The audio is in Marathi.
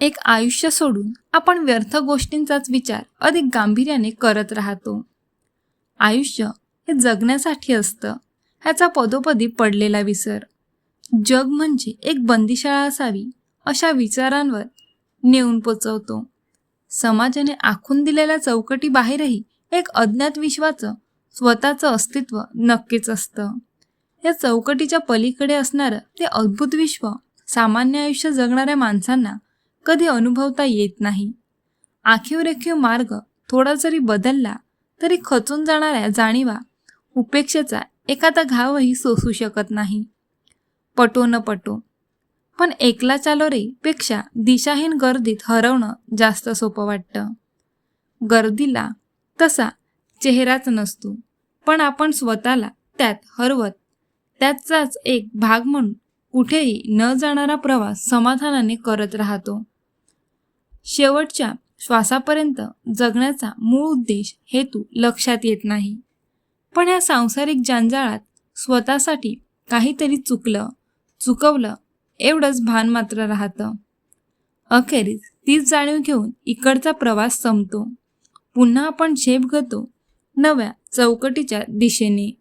एक आयुष्य सोडून आपण व्यर्थ गोष्टींचाच विचार अधिक गांभीर्याने करत राहतो. आयुष्य हे जगण्यासाठी असतं ह्याचा पदोपदी पडलेला विसर. जग म्हणजे एक बंदीशाळा असावी अशा विचारांवर नेऊन पोचवतो. समाजाने आखून दिलेल्या चौकटी बाहेरही एक अज्ञात विश्वाचं स्वतःचं अस्तित्व नक्कीच असतं. या चौकटीच्या पलीकडे असणारं ते अद्भुत विश्व सामान्य आयुष्य जगणाऱ्या माणसांना कधी अनुभवता येत नाही. आखीव रेखीव मार्ग थोडा जरी बदलला तरी खचून जाणाऱ्या जाणीवा उपेक्षेचा एखादा घावही सोसू शकत नाही. पटो न पटो. पण एकला चालो रे पेक्षा दिशाहीन गर्दीत हरवणं जास्त सोपं वाटतं. गर्दीला तसा चेहराच नसतो पण आपण स्वतःला त्यात हरवत त्याचाच एक भाग म्हणून कुठेही न जाणारा प्रवास समाधानाने करत राहतो. शेवटच्या श्वासापर्यंत जगण्याचा मूळ उद्देश हेतू लक्षात येत नाही. पण या सांसारिक जंजाळात स्वतःसाठी काहीतरी चुकलं चुकवलं एवढंच भान मात्र राहतं. अखेरीस तीच जाणीव घेऊन इकडचा प्रवास संपतो. पुन्हा आपण झेप घेतो नव्या चौकटीच्या दिशेने.